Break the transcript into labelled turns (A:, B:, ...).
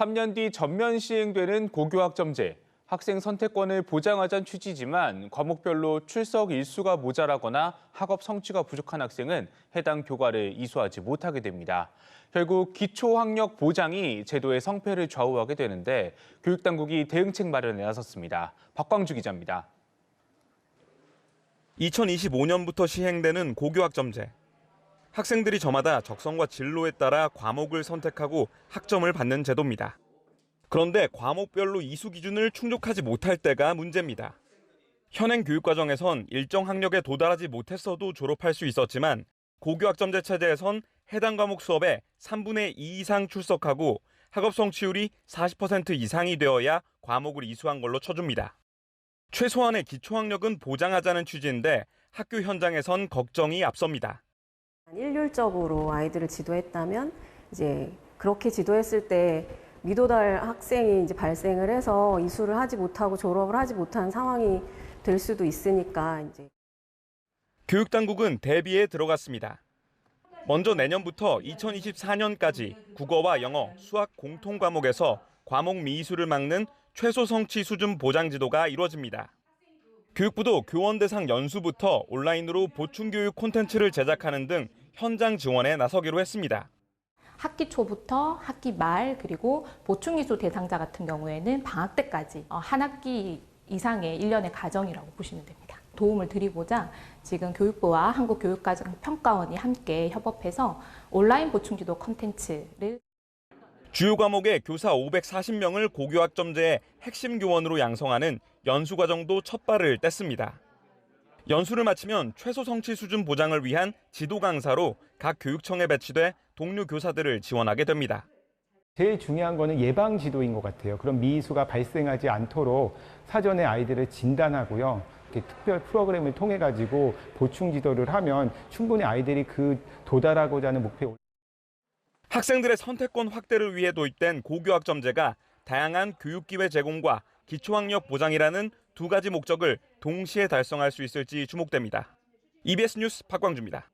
A: 3년 뒤 전면 시행되는 고교학점제. 학생 선택권을 보장하자는 취지지만 과목별로 출석 일수가 모자라거나 학업 성취가 부족한 학생은 해당 교과를 이수하지 못하게 됩니다. 결국 기초학력 보장이 제도의 성패를 좌우하게 되는데 교육당국이 대응책 마련에 나섰습니다. 박광주 기자입니다.
B: 2025년부터 시행되는 고교학점제. 학생들이 저마다 적성과 진로에 따라 과목을 선택하고 학점을 받는 제도입니다. 그런데 과목별로 이수 기준을 충족하지 못할 때가 문제입니다. 현행 교육과정에선 일정 학력에 도달하지 못했어도 졸업할 수 있었지만 고교학점제 체제에선 해당 과목 수업의 3분의 2 이상 출석하고 학업 성취율이 40% 이상이 되어야 과목을 이수한 걸로 쳐줍니다. 최소한의 기초학력은 보장하자는 취지인데 학교 현장에선 걱정이 앞섭니다.
C: 일률적으로 아이들을 지도했다면 이제 그렇게 지도했을 때 미도달 학생이 이제 발생을 해서 이수를 하지 못하고 졸업을 하지 못한 상황이 될 수도 있으니까 이제
B: 교육 당국은 대비에 들어갔습니다. 먼저 내년부터 2024년까지 국어와 영어, 수학 공통 과목에서 과목 미이수를 막는 최소 성취 수준 보장 지도가 이루어집니다. 교육부도 교원 대상 연수부터 온라인으로 보충 교육 콘텐츠를 제작하는 등 현장 지원에 나서기로 했습니다.
D: 학기 초부터 학기 말 그리고 보충 이수 대상자 같은 경우에는 방학 때까지 어, 한 학기 이상의 일련의 과정이라고 보시면 됩니다. 도움을 드리고자 지금 교육부와 한국교육과정평가원이 함께 협업해서 온라인 보충지도 컨텐츠를
B: 주요 과목의 교사 540명을 고교학점제의 핵심 교원으로 양성하는 연수 과정도 첫 발을 뗐습니다. 연수를 마치면 최소 성취 수준 보장을 위한 지도 강사로 각 교육청에 배치돼 동료 교사들을 지원하게 됩니다.
E: 제일 중요한 거는 예방 지도인 것 같아요. 그런 미수가 발생하지 않도록 사전에 아이들을 진단하고요. 특별 프로그램을 통해 가지고 보충 지도를 하면 충분히 아이들이 그 도달하고자 하는 목표에
B: 학생들의 선택권 확대를 위해 도입된 고교학점제가 다양한 교육 기회 제공과 기초학력 보장이라는 두 가지 목적을 동시에 달성할 수 있을지 주목됩니다. EBS 뉴스 박광주입니다.